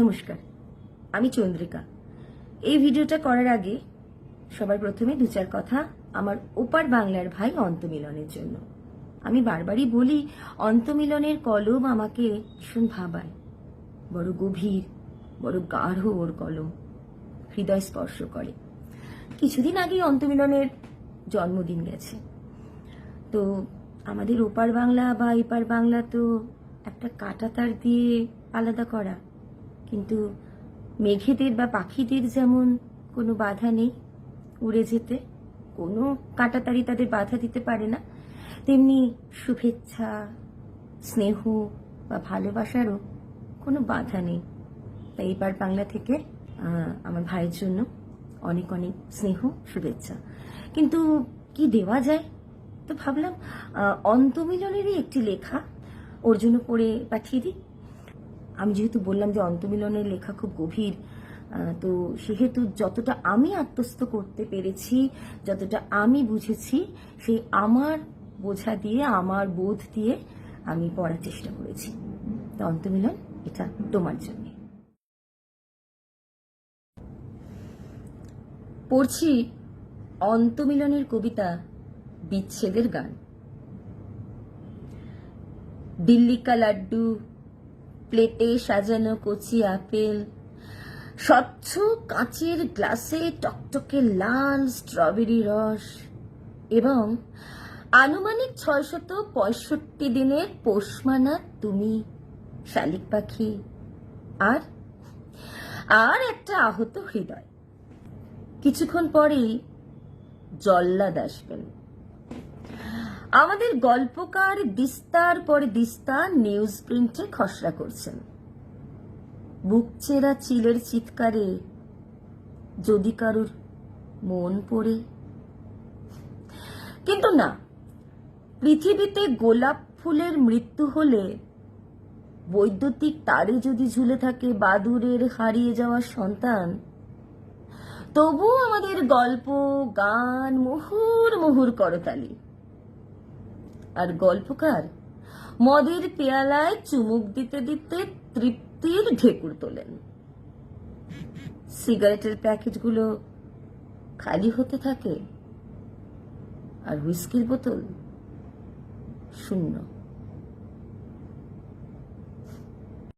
নমস্কার, আমি চন্দ্রিকা। এই ভিডিওটা করার আগে সবার প্রথমে দু চার কথা আমার ওপার বাংলার ভাই অন্তমিলনের জন্য। আমি বারবারই বলি, অন্তমিলনের কলম আমাকে ভীষণ ভাবায়। বড় গভীর, বড় গাঢ় ওর কলম, হৃদয় স্পর্শ করে। কিছুদিন আগেই অন্তমিলনের জন্মদিন গেছে। তো আমাদের ওপার বাংলা বা এপার বাংলা তো একটা কাঁটাতার দিয়ে আলাদা করা। কিন্তু মেঘেদের বা পাখিদের যেমন কোনো বাধা নেই উড়ে যেতে, কোনো কাঁটাতারি তাদের বাধা দিতে পারে না, তেমনি শুভেচ্ছা, স্নেহ বা ভালোবাসারও কোনো বাধা নেই। তাই এবার বাংলা থেকে আমার ভাইয়ের জন্য অনেক অনেক স্নেহ, শুভেচ্ছা। কিন্তু কি দেওয়া যায়? তো ভাবলাম অন্তমিলনেরই একটি লেখা ওর জন্য পড়ে পাঠিয়ে দিই। আমি যেহেতু বললাম যে অন্তমিলনের লেখা খুব গভীর তো সেহেতু যতটা আমি আত্মস্থ করতে পেরেছি, যতটা আমি বুঝেছি, সেই আমার বোঝা দিয়ে, আমার বোধ দিয়ে আমি পড়ার চেষ্টা করেছি। তো অন্তমিলন, এটা তোমার জন্য। পড়ছি অন্তমিলনের কবিতা বিচ্ছেদের গান। দিল্লি কা লাড্ডু প্লেটে সাজানো কচি আপেল, স্বচ্ছ কাঁচের গ্লাসে টকটকে লাল স্ট্রবেরি রস এবং আনুমানিক ছয়শত পঁয়ষট্টি দিনের পোষমানা তুমি, শালিক পাখি। আর আর একটা আহত হৃদয়। কিছুক্ষণ পরেই জল্লাদ আসবেন। আমাদের গল্পকার দিস্তার পরে দিস্তার নিউজ প্রিন্টে খসড়া করছেন। বুক চেরা চিলের চিৎকারে যদি কারুর মন পড়ে। কিন্তু না, পৃথিবীতে গোলাপ ফুলের মৃত্যু হলে বৈদ্যুতিক তারে যদি ঝুলে থাকে বাদুরের হারিয়ে যাওয়া সন্তান তবু আমাদের গল্প, গান মুহুর মুহুর করতালি আর গল্পকার মদের পেয়ালায় চুমুক দিতে দিতে তৃপ্তির ঢেকুর তোলেন। সিগারেটের প্যাকেটগুলো খালি হতে থাকে আর হুইস্কির বোতল শূন্য।